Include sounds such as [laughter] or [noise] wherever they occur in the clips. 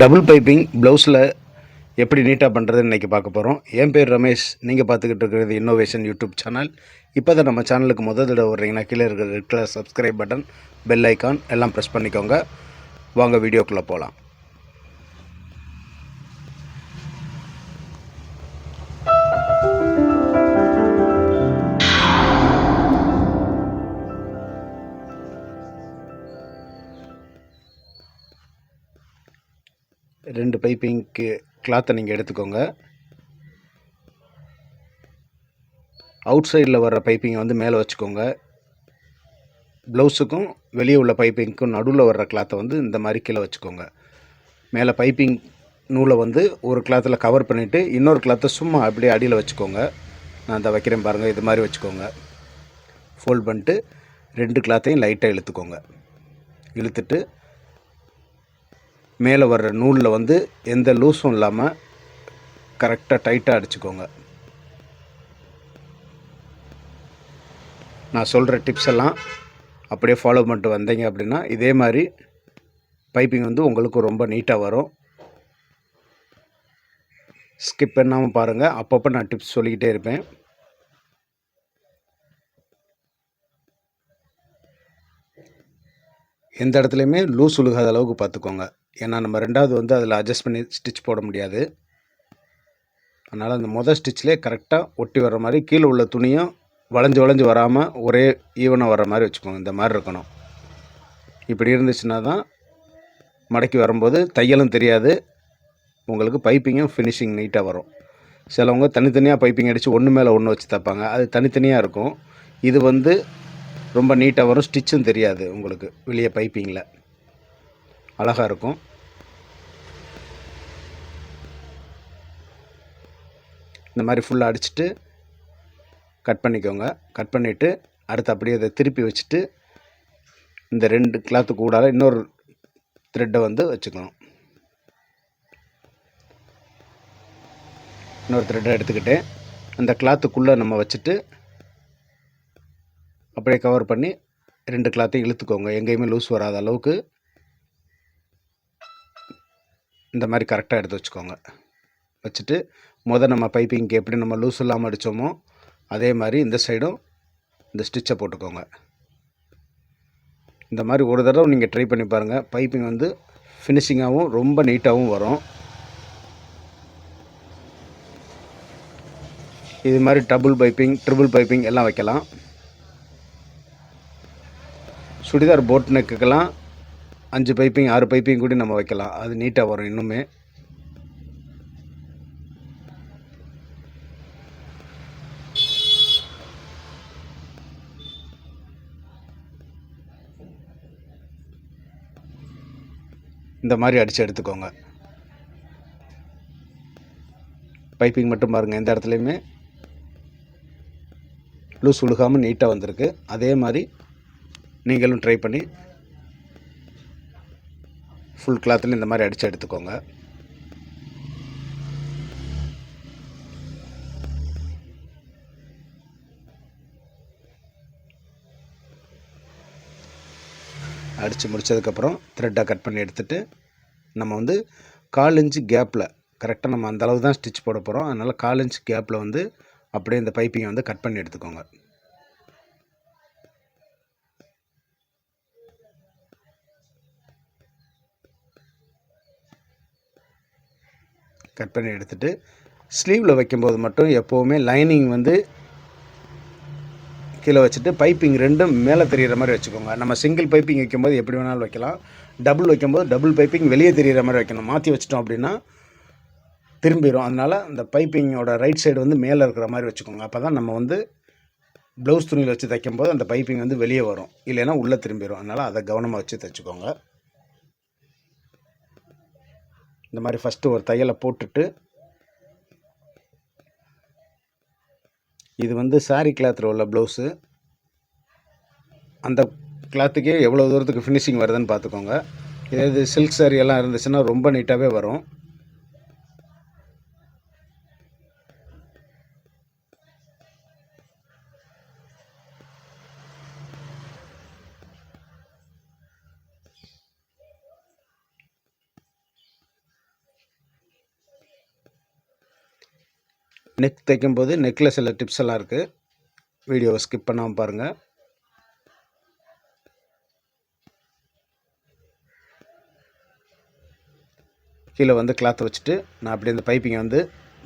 Double piping ப்ளவுஸில் எப்படி நீட்டாக பண்ணுறதுன்னு இன்றைக்கி பார்க்க போகிறோம் என் பேர் ரமேஷ். நீங்கள் பார்த்துக்கிட்டு இருக்கிறது இன்னோவேஷன் யூடியூப் சேனல் இப்போ தான் நம்ம சேனலுக்கு முதல் தடவை வர்றீங்கன்னா கீழே இருக்கிற red colour subscribe button bell icon எல்லாம் ப்ரெஸ் பண்ணிக்கோங்க. வாங்க வீடியோக்குள்ளே போகலாம் ரெண்டு பைப்பிங்க்கு கிளாத்தை நீங்கள் எடுத்துக்கோங்க. அவுட் சைடில் வர்ற பைப்பிங்கை வந்து மேலே வச்சுக்கோங்க. ப்ளவுஸுக்கும் வெளியே உள்ள பைப்பிங்க்கும் நடுவில் வர்ற கிளாத்தை வந்து இந்த மாதிரி கீழே வச்சுக்கோங்க. மேலே பைப்பிங் நூலை வந்து ஒரு கிளாத்தில் கவர் பண்ணிவிட்டு இன்னொரு கிளாத்தை சும்மா அப்படியே அடியில் வச்சுக்கோங்க. நான் அதை வைக்கிறேன் பாருங்கள் இது மாதிரி வச்சுக்கோங்க. ஃபோல்ட் பண்ணிட்டு ரெண்டு கிளாத்தையும் லைட்டாக இழுத்துக்கோங்க. இழுத்துட்டு மேலே வர்ற நூலில் வந்து எந்த லூஸும் இல்லாமல் கரெக்டாக டைட்டாக அடிச்சுக்கோங்க. நான் சொல்கிற டிப்ஸ் எல்லாம் அப்படியே ஃபாலோ பண்ணிட்டு வந்தீங்க அப்படின்னா இதே மாதிரி பைப்பிங் வந்து உங்களுக்கு ரொம்ப நீட்டாக வரும். ஸ்கிப் பண்ணாமல் பாருங்கள் அப்பப்போ நான் டிப்ஸ் சொல்லிக்கிட்டே இருப்பேன். எந்த இடத்துலையுமே லூஸ் உழுகாத அளவுக்கு பார்த்துக்கோங்க. ஏன்னா நம்ம ரெண்டாவது வந்து அதில் அட்ஜஸ்ட் பண்ணி ஸ்டிச் போட முடியாது. அதனால் அந்த மொதல் ஸ்டிச்சிலேயே கரெக்டாக ஒட்டி வர்ற மாதிரி கீழே உள்ள துணியும் வளைஞ்சு வளைஞ்சு வராமல் ஒரே ஈவனாக வர்ற மாதிரி வச்சுக்கோங்க. இந்த மாதிரி இருக்கணும். இப்படி இருந்துச்சுன்னா தான் மடக்கி வரும்போது தையலும் தெரியாது. உங்களுக்கு பைப்பிங்கும் ஃபினிஷிங் நீட்டாக வரும். சிலவங்க தனித்தனியாக பைப்பிங் அடித்து ஒன்று மேலே ஒன்று வச்சு தைப்பாங்க. அது தனித்தனியாக இருக்கும். இது வந்து ரொம்ப நீட்டாக வரும். ஸ்டிச்சும் தெரியாது உங்களுக்கு வெளியே பைப்பிங்கில் அழகாக இருக்கும். இந்த மாதிரி ஃபுல்லாக அடிச்சுட்டு கட் பண்ணிக்கோங்க. கட் பண்ணிவிட்டு அடுத்து அப்படியே அதை திருப்பி வச்சுட்டு இந்த ரெண்டு கிளாத்து கூடால இன்னொரு த்ரெட்டை வந்து வச்சுக்கணும் இன்னொரு த்ரெட்டை எடுத்துக்கிட்டு அந்த கிளாத்துக்குள்ளே நம்ம வச்சுட்டு அப்படியே கவர் பண்ணி ரெண்டு கிளாத்தையும் இழுத்துக்கோங்க. எங்கேயுமே லூஸ் வராத அளவுக்கு. இந்த மாதிரி கரெக்டாக எடுத்து வச்சுக்கோங்க. வச்சுட்டு முதல் நம்ம பைப்பிங்க்கு எப்படி நம்ம லூஸ் இல்லாமல் அடித்தோமோ அதே மாதிரி இந்த சைடும் இந்த ஸ்டிச்சை போட்டுக்கோங்க. இந்த மாதிரி ஒரு தடவை நீங்கள் ட்ரை பண்ணி பாருங்கள் பைப்பிங் வந்து ஃபினிஷிங்காகவும் ரொம்ப நீட்டாகவும் வரும். இது மாதிரி டபுள் பைப்பிங் ட்ரிபிள் பைப்பிங் எல்லாம் வைக்கலாம். சுடிதார் போட் நெக்குக்கெல்லாம் அஞ்சு பைப்பிங் ஆறு பைப்பிங் கூட நம்ம வைக்கலாம். அது நீட்டாக வரும் இன்னுமே. இந்த மாதிரி அடித்து எடுத்துக்கோங்க. பைப்பிங் மட்டும் பாருங்கள் எந்த இடத்துலையுமே. லூஸ் உழுகாமல் நீட்டாக வந்திருக்கு. அதே மாதிரி நீங்களும் ட்ரை பண்ணி ஃபுல் கிளாத்தில் இந்த மாதிரி அடித்து எடுத்துக்கோங்க. அடித்து முடித்ததுக்கப்புறம் த்ரெட்டாக கட் பண்ணி எடுத்துகிட்டு நம்ம வந்து கால் இன்ச்சு கேப்பில் கரெக்டாக நம்ம அந்த அளவு தான் ஸ்டிச் போட போகிறோம் அதனால் கால் இன்ச் கேப்பில் வந்து அப்படியே இந்த பைப்பிங்கை வந்து கட் பண்ணி எடுத்துக்கோங்க. கட் பண்ணி எடுத்துகிட்டு ஸ்லீவில் வைக்கும்போது மட்டும் எப்போவுமே லைனிங் வந்து கீழே வச்சுட்டு பைப்பிங் ரெண்டும் மேலே தெரிகிற மாதிரி வச்சுக்கோங்க. நம்ம சிங்கிள் பைப்பிங் வைக்கும்போது எப்படி வேணாலும் வைக்கலாம். டபுள் வைக்கும்போது டபுள் பைப்பிங் வெளியே தெரிகிற மாதிரி வைக்கணும். மாற்றி வச்சிட்டோம் அப்படின்னா திரும்பிடும் அதனால் அந்த பைப்பிங்கோட ரைட் சைடு வந்து மேலே இருக்கிற மாதிரி வச்சுக்கோங்க. அப்போ தான் நம்ம வந்து ப்ளவுஸ் துணியில் வச்சு தைக்கும்போது அந்த பைப்பிங் வந்து வெளியே வரும். இல்லைன்னா உள்ளே திரும்பிடும் அதனால் அதை கவனமாக வச்சு தைச்சிக்கோங்க. இந்த மாதிரி ஃபஸ்ட்டு ஒரு தையலை போட்டுட்டு இது வந்து சாரி கிளாத்தில் உள்ள ப்ளவுஸு அந்த கிளாத்துக்கே எவ்வளோ தூரத்துக்கு ஃபினிஷிங் வருதுன்னு பார்த்துக்கோங்க. இதே இது சில்க் சாரி எல்லாம் இருந்துச்சுன்னா ரொம்ப நீட்டாகவே வரும். நெக் தைக்கும்போது நெக்கில் சில டிப்ஸ் எல்லாம் இருக்குது வீடியோவை ஸ்கிப் பண்ணாமல் பாருங்கள் கீழே வந்து கிளாத்தை வச்சுட்டு நான் அப்படியே இந்த பைப்பிங்கை வந்து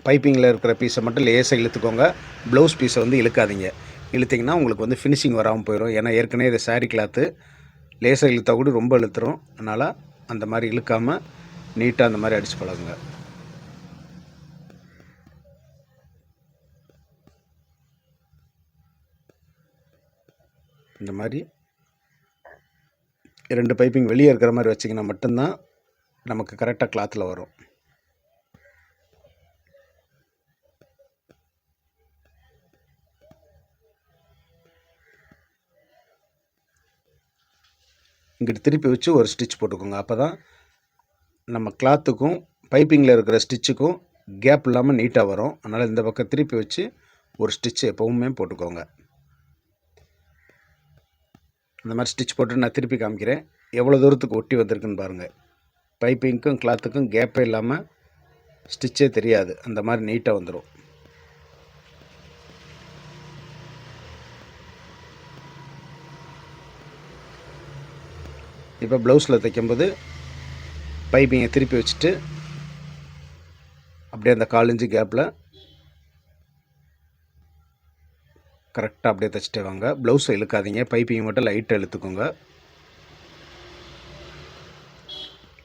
பைப்பிங்கில் இருக்கிற பீஸை மட்டும் லேசாக இழுத்துக்கோங்க. ப்ளவுஸ் பீஸை வந்து இழுக்காதீங்க. இழுத்திங்கன்னா உங்களுக்கு வந்து ஃபினிஷிங் வராமல் போயிடும் ஏன்னா ஏற்கனவே இது சாரீ கிளாத்து லேசாக இழுத்தா கூட ரொம்ப இழுத்துரும். அதனால் அந்த மாதிரி இழுக்காமல் நீட்டாக அந்த மாதிரி அடித்து பழகுங்க இந்த மாதிரி ரெண்டு பைப்பிங் வெளியே இருக்கிற மாதிரி வச்சிங்கன்னா மட்டும்தான் நமக்கு கரெக்டாக கிளாத்தில் வரும். இங்கிட்டு திருப்பி வச்சு ஒரு ஸ்டிச் போட்டுக்கோங்க. அப்போ தான் நம்ம கிளாத்துக்கும் பைப்பிங்கில் இருக்கிற ஸ்டிச்சுக்கும் கேப் இல்லாமல் நீட்டாக வரும். அதனால் இந்த பக்கம் திருப்பி வச்சு ஒரு ஸ்டிச்சு எப்போவுமே போட்டுக்கோங்க. இந்த மாதிரி ஸ்டிச் போட்டு நான் திருப்பி காமிக்கிறேன். எவ்வளோ தூரத்துக்கு ஒட்டி வந்திருக்குன்னு பாருங்கள் பைப்பிங்க்கும் கிளாத்துக்கும் கேப்பே இல்லாமல் ஸ்டிச்சே தெரியாது. அந்த மாதிரி நீட்டாக வந்துடும் இப்போ ப்ளவுஸில் தைக்கும்போது பைப்பிங்கை திருப்பி வச்சுட்டு அப்படியே அந்த கால் இன்ச்சு கேப்பில் கரெக்டாக அப்படியே தைச்சிட்டு வாங்க. ப்ளவுஸை இழுக்காதீங்க. பைப்பிங் மட்டும் லைட்டாக இழுத்துக்கோங்க.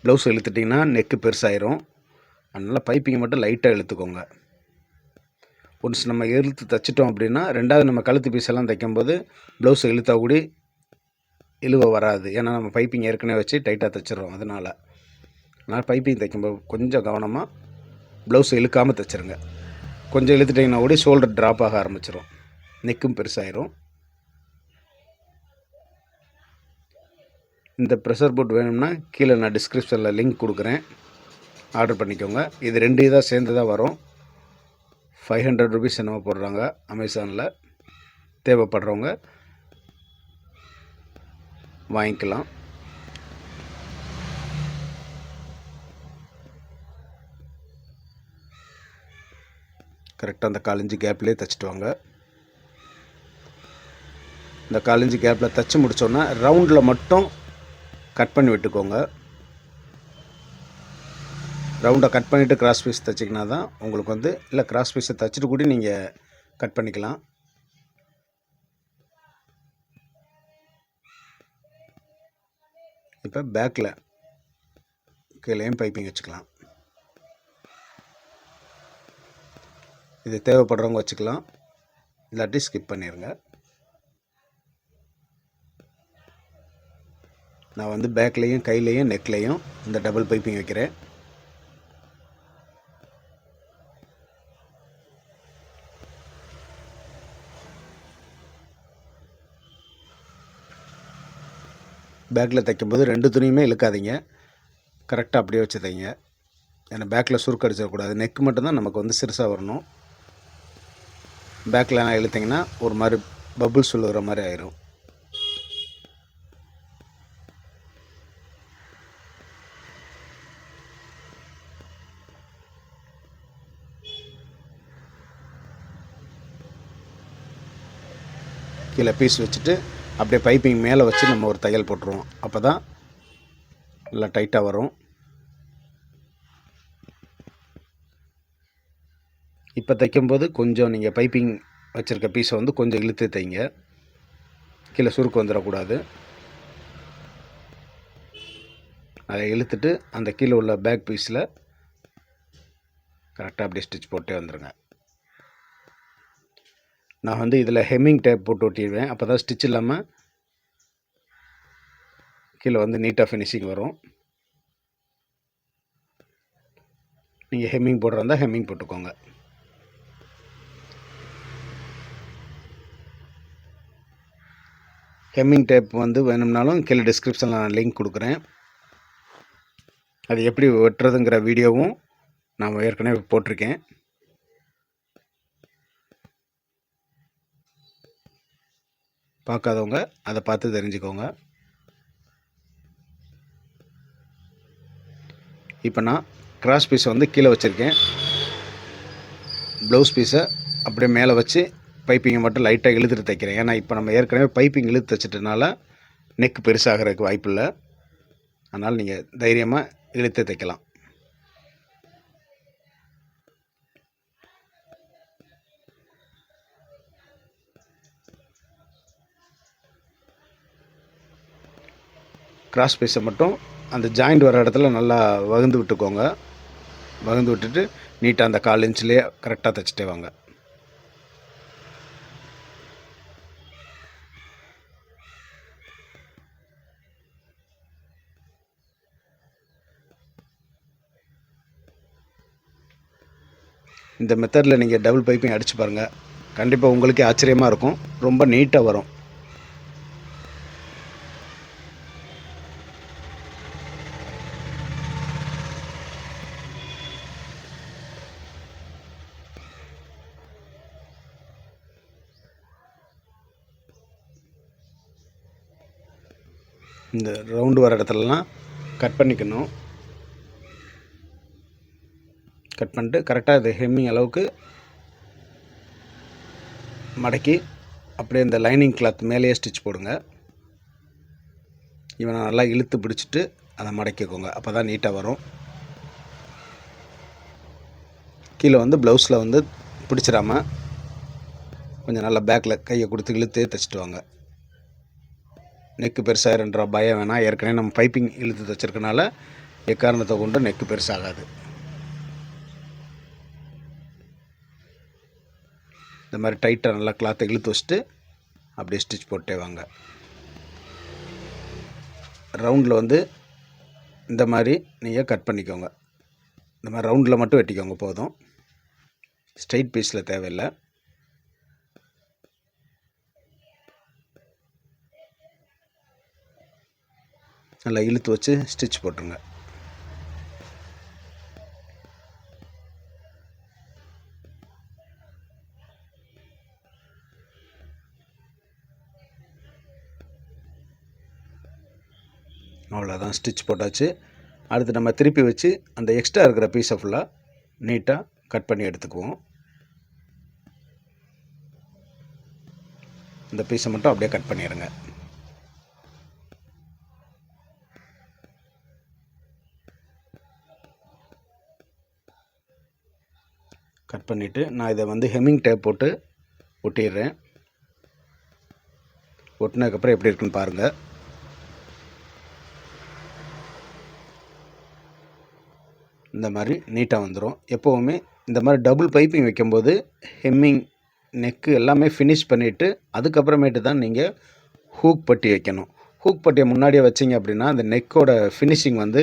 ப்ளவுஸ் இழுத்துட்டிங்கன்னா நெக்கு பெருசாயிரும். அதனால் பைப்பிங் மட்டும் லைட்டாக இழுத்துக்கோங்க. ஒன்ஸ் நம்ம இழுத்து தைச்சிட்டோம் அப்படின்னா ரெண்டாவது நம்ம கழுத்து பீஸ் எல்லாம் தைக்கும்போது ப்ளவுஸை இழுத்தா கூடி இழுவ வராது. ஏன்னா நம்ம பைப்பிங் ஏற்கனவே வச்சு டைட்டாக தைச்சிடுறோம். அதனால் அதனால் பைப்பிங் தைக்கும்போது கொஞ்சம் கவனமாக ப்ளவுஸை இழுக்காமல் தைச்சிருங்க. கொஞ்சம் இழுத்துட்டிங்கன்னா கூட ஷோல்டர் ட்ராப் ஆக ஆரம்பிச்சிடும் நெக்கும் பெருசாயிரும். இந்த ப்ரெஷர் போட் வேணும்னா கீழே நான் டிஸ்கிரிப்ஷனில் லிங்க் கொடுக்குறேன். ஆர்டர் பண்ணிக்கோங்க. இது ரெண்டு இதாக சேர்ந்து தான் வரும். ஃபைவ் ஹண்ட்ரட் ருபீஸ் என்னமோ போடுறாங்க அமேசானில் தேவைப்படுறவங்க வாங்கிக்கலாம். கரெக்டாக அந்த காலஞ்சு கேப்லேயே தைச்சிட்டு வாங்க. இந்த காலஞ்சு கேப்பில் தைச்சி முடித்தோன்னா ரவுண்டில் மட்டும் கட் பண்ணி விட்டுக்கோங்க. ரவுண்டை கட் பண்ணிவிட்டு கிராஸ் பீஸ் தைச்சிங்கன்னா தான் உங்களுக்கு வந்து இல்லை கிராஸ் பீஸை தைச்சிட்டு கூட நீங்கள் கட் பண்ணிக்கலாம். இப்போ பேக்கில் கீழேயும் பைப்பிங் வச்சுக்கலாம். இது தேவைப்படுறவங்க வச்சுக்கலாம். இல்லாட்டி ஸ்கிப் பண்ணிடுங்க நான் வந்து பேக்லேயும் கையிலையும் நெக்லேயும் இந்த டபுள் பைப்பிங் வைக்கிறேன். பேக்கில் தைக்கும்போது ரெண்டு துணியுமே இழுக்காதீங்க. கரெக்டாக அப்படியே வச்சு தைங்க ஏன்னா பேக்கில் சுருக்கடிச்சிடக்கூடாது நெக் மட்டும்தான் நமக்கு வந்து சிறுசாக வரணும். பேக்கில் நான் இழுத்திங்கன்னா ஒரு மாதிரி பபுள்ஸ் விழுகிற மாதிரி ஆயிரும். கீழே பீஸ் வச்சுட்டு அப்படியே பைப்பிங் மேலே வச்சு நம்ம ஒரு தையல் போட்டுருவோம். அப்போ தான் நல்லா டைட்டாக வரும். இப்போ தைக்கும்போது கொஞ்சம் நீங்கள் பைப்பிங் வச்சுருக்க பீஸை வந்து கொஞ்சம் இழுத்து தைங்க. கீழே சுருக்கு வந்துடக்கூடாது. அதை இழுத்துட்டு அந்த கீழே உள்ள பேக் பீஸில் கரெக்டாக அப்படியே ஸ்டிச் போட்டே வந்துடுங்க நான் வந்து இதில் ஹெம்மிங் டேப் போட்டு ஒட்டிடுவேன். அப்போ தான் ஸ்டிச் இல்லாமல் கீழே வந்து நீட்டாக ஃபினிஷிங் வரும். நீங்கள் ஹெம்மிங் போடுறதா ஹெம்மிங் போட்டுக்கோங்க. ஹெம்மிங் டேப் வந்து வேணும்னாலும் கீழே டிஸ்கிரிப்ஷனில் நான் லிங்க் கொடுக்குறேன். அது எப்படி வெட்டுறதுங்கிற வீடியோவும் நான் ஏற்கனவே போட்டிருக்கேன். பார்க்காதவங்க அதை பார்த்து தெரிஞ்சுக்கோங்க. இப்போ நான் கிராஸ் பீஸை வந்து கீழே வச்சுருக்கேன். ப்ளவுஸ் பீஸை அப்படியே மேலே வச்சு பைப்பிங்கை மட்டும் லைட்டாக இழுத்துட்டு தைக்கிறேன். ஏன்னா இப்போ நம்ம ஏற்கனவே பைப்பிங் இழுத்து தைச்சிட்டனால நெக் பெருசாகிறதுக்கு வாய்ப்பு இல்லை அதனால் நீங்கள் தைரியமாக இழுத்து தைக்கலாம். கிராஸ் பீஸை மட்டும் அந்த ஜாயிண்ட் வர இடத்துல நல்லா வகுந்து விட்டுக்கோங்க. வகுந்து விட்டுட்டு நீட்டாக அந்த கால் இன்ச்லேயே கரெக்டாக தைச்சிட்டே வாங்க. இந்த மெத்தடில் நீங்கள் டபுள் பைப்பிங் அடித்து பாருங்கள் கண்டிப்பாக உங்களுக்கே ஆச்சரியமாக இருக்கும். ரொம்ப நீட்டாக வரும் இந்த ரவுண்டு வர இடத்துலலாம் கட் பண்ணிக்கணும். கட் பண்ணிட்டு கரெக்டாக இது ஹெம்மிங் அளவுக்கு மடக்கி அப்படியே இந்த லைனிங் கிளாத் மேலேயே ஸ்டிச் போடுங்க. இவனை நல்லா இழுத்து பிடிச்சிட்டு அதை மடக்கிக்கோங்க. அப்போ தான் நீட்டாக வரும். கீழே வந்து ப்ளவுஸில் வந்து பிடிச்சிடாம கொஞ்சம் நல்லா பேக்கில் கையை கொடுத்து இழுத்தே தைச்சிட்டு வாங்க. நெக்கு பெருசாகிருன்ற பயம் வேணாம் ஏற்கனவே நம்ம பைப்பிங் இழுத்து தைச்சிருக்கனால எக்காரணத்தை கொண்டு நெக்கு பெருசாகாது. இந்த மாதிரி டைட்டாக நல்லா கிளாத்தை இழுத்து வச்சுட்டு அப்படியே ஸ்டிச் போட்டே வாங்க. ரவுண்டில் வந்து இந்த மாதிரி நீங்கள் கட் பண்ணிக்கோங்க. இந்த மாதிரி ரவுண்டில் மட்டும் வெட்டிக்கோங்க போதும். ஸ்ட்ரைட் பீஸில் தேவையில்லை. நல்லா இழுத்து வச்சு ஸ்டிச் போட்டுருங்க. அவ்வளோதான் ஸ்டிச் போட்டாச்சு. அடுத்து நம்ம திருப்பி வச்சு அந்த எக்ஸ்ட்ரா இருக்கிற பீஸை ஃபுல்லாக நீட்டாக கட் பண்ணி எடுத்துக்குவோம். இந்த பீஸை மட்டும் அப்படியே கட் பண்ணிடுங்க பண்ணிவிட்டு நான் இதை வந்து ஹெம்மிங் டேப் போட்டு ஒட்டிடுறேன். ஒட்டினதுக்கப்புறம் எப்படி இருக்குன்னு பாருங்கள் இந்த மாதிரி நீட்டாக வந்துடும் எப்போவுமே இந்த மாதிரி டபுள் பைப்பிங் வைக்கும்போது ஹெம்மிங் நெக்கு எல்லாமே ஃபினிஷ் பண்ணிவிட்டு அதுக்கப்புறமேட்டு தான் நீங்கள் ஹூக் பட்டி வைக்கணும். ஹூக் பட்டியை முன்னாடியே வச்சிங்க அப்படின்னா அந்த நெக்கோட ஃபினிஷிங் வந்து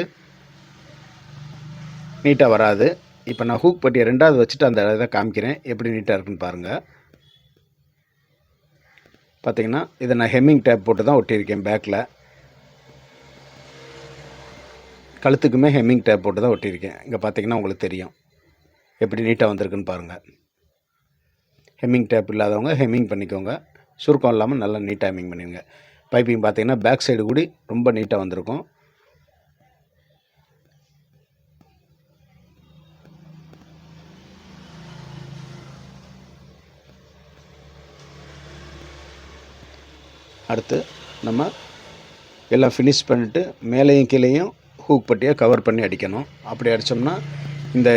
நீட்டாக வராது. இப்போ நான் ஹூக் பட்டியை ரெண்டாவது வச்சுட்டு அந்த இதை காமிக்கிறேன். எப்படி நீட்டாக இருக்குன்னு பாருங்கள் பார்த்தீங்கன்னா இதை நான் ஹெம்மிங் டேப் போட்டு தான் ஒட்டியிருக்கேன் பேக்கில் கழுத்துக்குமே ஹெம்மிங் டேப் போட்டு தான் ஒட்டியிருக்கேன். இங்கே பார்த்தீங்கன்னா உங்களுக்கு தெரியும். எப்படி நீட்டாக வந்திருக்குன்னு பாருங்கள் ஹெம்மிங் டேப் இல்லாதவங்க ஹெம்மிங் பண்ணிக்கோங்க. சுருக்கம் இல்லாமல் நல்லா நீட்டாக ஹெம்மிங் பண்ணிடுங்க. பைப்பிங் பார்த்தீங்கன்னா பேக் சைடு கூடி ரொம்ப நீட்டாக வந்திருக்கும். அடுத்து நம்ம எல்லாம் ஃபினிஷ் பண்ணிவிட்டு மேலேயும் கீழேயும் ஹூக் பட்டியாக கவர் பண்ணி அடிக்கணும். அப்படி அடித்தோம்னா இந்த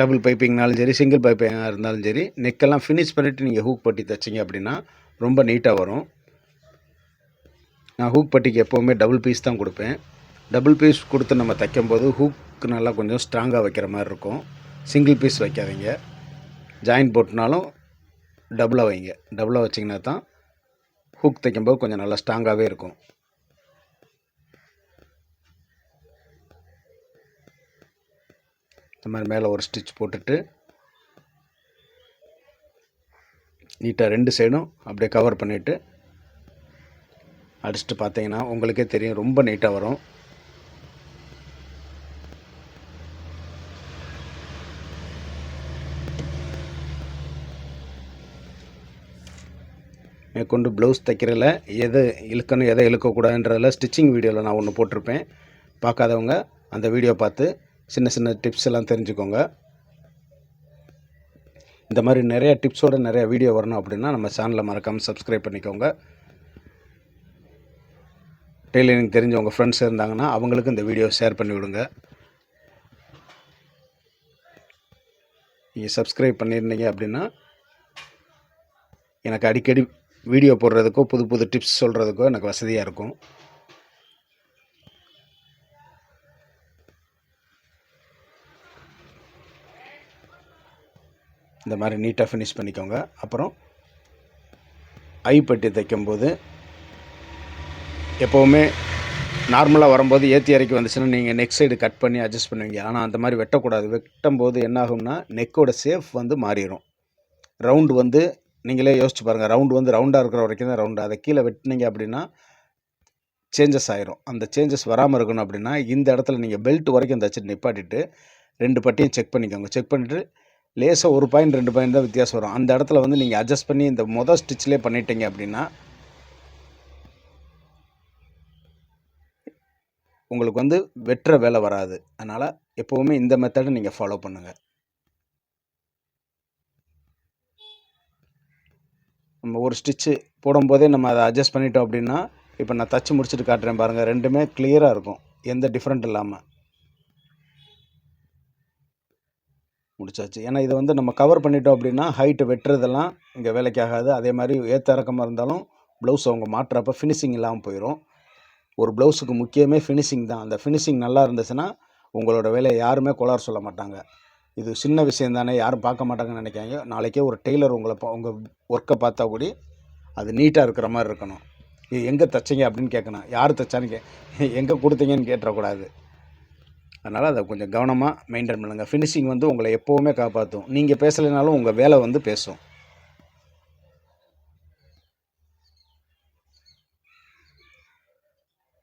டபுள் பைப்பிங்னாலும் சரி சிங்கிள் பைப்பிங்காக இருந்தாலும் சரி நெக்கெல்லாம் ஃபினிஷ் பண்ணிவிட்டு நீங்கள் ஹூக் பட்டி தைச்சிங்க அப்படின்னா ரொம்ப நீட்டாக வரும். நான் ஹூக் பட்டிக்கு எப்போவுமே டபுள் பீஸ் தான் கொடுப்பேன். டபுள் பீஸ் கொடுத்து நம்ம தைக்கும்போது ஹூக் நல்லா கொஞ்சம் ஸ்ட்ராங்காக வைக்கிற மாதிரி இருக்கும். சிங்கிள் பீஸ் வைக்காதீங்க. ஜாயின் போட்டுனாலும் டபுளாக வைங்க. டபுளாக வச்சிங்கன்னா தான் ஹூக் தைக்கும்போது கொஞ்சம் நல்லா ஸ்ட்ராங்காகவே இருக்கும். இந்த மாதிரி மேலே ஒரு ஸ்டிச் போட்டுட்டு நீட்டாக ரெண்டு சைடும் அப்படியே கவர் பண்ணிவிட்டு அடிச்சுட்டு பார்த்தீங்கன்னா உங்களுக்கே தெரியும் ரொம்ப நீட்டாக வரும். மேற்கொண்டு ப்ளவுஸ் தைக்கிறதில் எதை இழுக்கணும் எதை இழுக்கக்கூடாதுன்றதில் ஸ்டிச்சிங் வீடியோவில் நான் ஒன்று போட்டிருப்பேன். பார்க்காதவங்க அந்த வீடியோ பார்த்து சின்ன சின்ன டிப்ஸ் எல்லாம் தெரிஞ்சுக்கோங்க. இந்த மாதிரி நிறைய டிப்ஸோட நிறைய வீடியோ வரணும் அப்படின்னா நம்ம சேனலை மறக்காமல் சப்ஸ்கிரைப் பண்ணிக்கோங்க. டெய்லரிங் தெரிஞ்சவங்க ஃப்ரெண்ட்ஸ் இருந்தாங்கன்னா அவங்களுக்கு இந்த வீடியோ ஷேர் பண்ணி விடுங்க. நீங்கள் சப்ஸ்கிரைப் பண்ணியிருந்தீங்க அப்படின்னா எனக்கு அடிக்கடி வீடியோ போடுறதுக்கோ புது புது டிப்ஸ் சொல்கிறதுக்கோ எனக்கு வசதியாக இருக்கும். இந்த மாதிரி நீட்டாக ஃபினிஷ் பண்ணிக்கோங்க. அப்புறம் ஐப்பட்டி தைக்கும்போது எப்போவுமே நார்மலாக வரும்போது ஏற்றி இறக்கி வந்துச்சுன்னா நீங்கள் நெக் சைடு கட் பண்ணி அட்ஜஸ்ட் பண்ணுவீங்க. ஆனால் அந்த மாதிரி வெட்டக்கூடாது. வெட்டும் போது நெக்கோட சேஃப் வந்து மாறிடும் ரவுண்டு வந்து நீங்களே யோசிச்சு பாருங்கள் ரவுண்டு வந்து ரவுண்டாக இருக்கிற வரைக்கும் தான் ரவுண்டு அதை கீழே வெட்டினீங்க அப்படின்னா சேஞ்சஸ் ஆயிரும். அந்த சேஞ்சஸ் வராமல் இருக்கணும் அப்படின்னா இந்த இடத்துல நீங்கள் பெல்ட் வரைக்கும் தச்சுட்டு நிப்பாட்டிட்டு ரெண்டு பட்டியும் செக் பண்ணிக்கோங்க. செக் பண்ணிவிட்டு லேசாக ஒரு பாயிண்ட் ரெண்டு பாயிண்ட் தான் வித்தியாசம் வரும். அந்த இடத்துல வந்து நீங்கள் அட்ஜஸ்ட் பண்ணி இந்த மொதல் ஸ்டிச்சிலே பண்ணிட்டீங்க அப்படின்னா உங்களுக்கு வந்து வெட்டுற வேலை வராது. அதனால் எப்போவுமே இந்த மெத்தடை நீங்கள் ஃபாலோ பண்ணுங்கள் நம்ம ஒரு ஸ்டிச்சு போடும்போதே நம்ம அதை அட்ஜஸ்ட் பண்ணிட்டோம் அப்படின்னா இப்போ நான் தச்சு முடிச்சுட்டு காட்டுறேன் பாருங்கள் ரெண்டுமே கிளியராக இருக்கும். எந்த டிஃப்ரெண்ட் இல்லாமல் முடிச்சாச்சு. ஏன்னா இதை வந்து நம்ம கவர் பண்ணிட்டோம் அப்படின்னா ஹைட்டு வெட்டுறதெல்லாம் இங்கே வேலைக்கு ஆகாது. அதே மாதிரி ஏற்ற இறக்கமாக இருந்தாலும் ப்ளவுஸ் அவங்க மாட்டுறப்ப ஃபினிஷிங் இல்லாமல் போயிடும் ஒரு ப்ளவுஸுக்கு முக்கியமே ஃபினிஷிங் தான். அந்த ஃபினிஷிங் நல்லா இருந்துச்சுன்னா உங்களோட வேலையை யாருமே கோளாறு சொல்ல மாட்டாங்க. இது சின்ன விஷயம் தானே யாரும் பார்க்க மாட்டாங்கன்னு நினைக்காங்க நாளைக்கே ஒரு டெய்லர் உங்களை பா- உங்கள் ஒர்க்கை பார்த்தா கூடி அது நீட்டாக இருக்கிற மாதிரி இருக்கணும். இது எங்கே தைச்சீங்க அப்படின்னு கேட்கணும் யார் தைச்சான்னு கே [laughs] எங்கே கொடுத்தீங்கன்னு கேட்டுறக்கூடாது. அதனால் அதை கொஞ்சம் கவனமாக மெயின்டைன் பண்ணுங்கள் ஃபினிஷிங் வந்து உங்களை எப்போவுமே காப்பாற்றும் நீங்கள் பேசலைனாலும் உங்கள் வேலை வந்து பேசும்.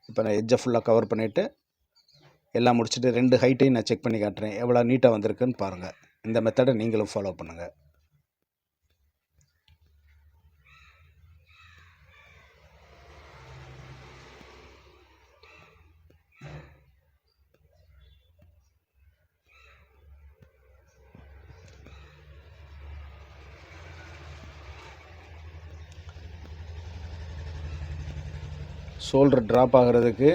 இப்போ நான் எட்ஜை ஃபுல்லாக கவர் பண்ணிவிட்டு எல்லாம் முடிச்சுட்டு ரெண்டு ஹைட்டையும் நான் செக் பண்ணி காட்டுறேன். எவ்வளோ நீட்டாக வந்திருக்குன்னு பாருங்கள் இந்த மெத்தடை நீங்களும் ஃபாலோ பண்ணுங்கள் ஷோல்டர் ட்ராப் ஆகிறதுக்கு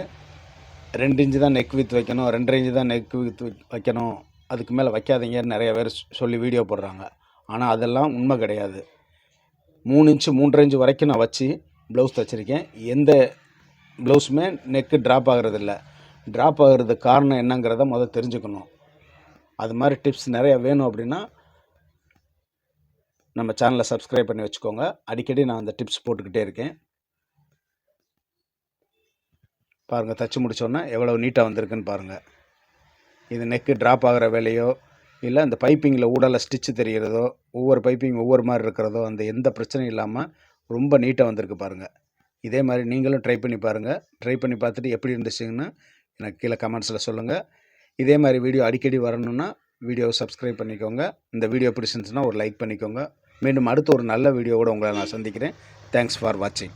ரெண்டு இன்ச்சு தான் நெக் வித் வைக்கணும் ரெண்டரை இன்ச்சு தான் நெக் வித் வைக்கணும். அதுக்கு மேலே வைக்காதீங்கன்னு நிறைய பேர் சொல்லி வீடியோ போடுறாங்க. ஆனால் அதெல்லாம் உண்மை கிடையாது. மூணு இன்ச்சு மூன்றரை இன்ச்சு வரைக்கும் நான் வச்சு ப்ளவுஸ் தைச்சிருக்கேன். எந்த ப்ளவுஸுமே நெக்கு ட்ராப் ஆகிறதில்ல. ட்ராப் ஆகிறதுக்கு காரணம் என்னங்கிறத முதல் தெரிஞ்சுக்கணும். அது மாதிரி டிப்ஸ் நிறையா வேணும் அப்படின்னா நம்ம சேனலை சப்ஸ்கிரைப் பண்ணி வச்சுக்கோங்க. அடிக்கடி நான் அந்த டிப்ஸ் போட்டுக்கிட்டே இருக்கேன். பாருங்கள் தச்சு முடிச்சோன்னே எவ்வளோ நீட்டாக வந்திருக்குன்னு பாருங்கள் இது நெக்கு ட்ராப் ஆகிற வேலையோ இல்லை அந்த பைப்பிங்கில் ஊடால ஸ்டிச்சு தெரிகிறதோ ஒவ்வொரு பைப்பிங் ஒவ்வொரு மாதிரி இருக்கிறதோ அந்த எந்த பிரச்சனையும் இல்லாமல் ரொம்ப நீட்டாக வந்திருக்கு பாருங்கள் இதே மாதிரி நீங்களும் ட்ரை பண்ணி பாருங்கள் ட்ரை பண்ணி பார்த்துட்டு எப்படி இருந்துச்சுன்னு எனக்கு கீழே கமெண்ட்ஸில் சொல்லுங்கள் இதே மாதிரி வீடியோ அடிக்கடி வரணும்னா வீடியோவை சப்ஸ்கிரைப் பண்ணிக்கோங்க. இந்த வீடியோ பிடிச்சிருந்துச்சுன்னா ஒரு லைக் பண்ணிக்கோங்க. மீண்டும் அடுத்த ஒரு நல்ல வீடியோவோட உங்களை நான் சந்திக்கிறேன். தேங்க்ஸ் ஃபார் வாட்சிங்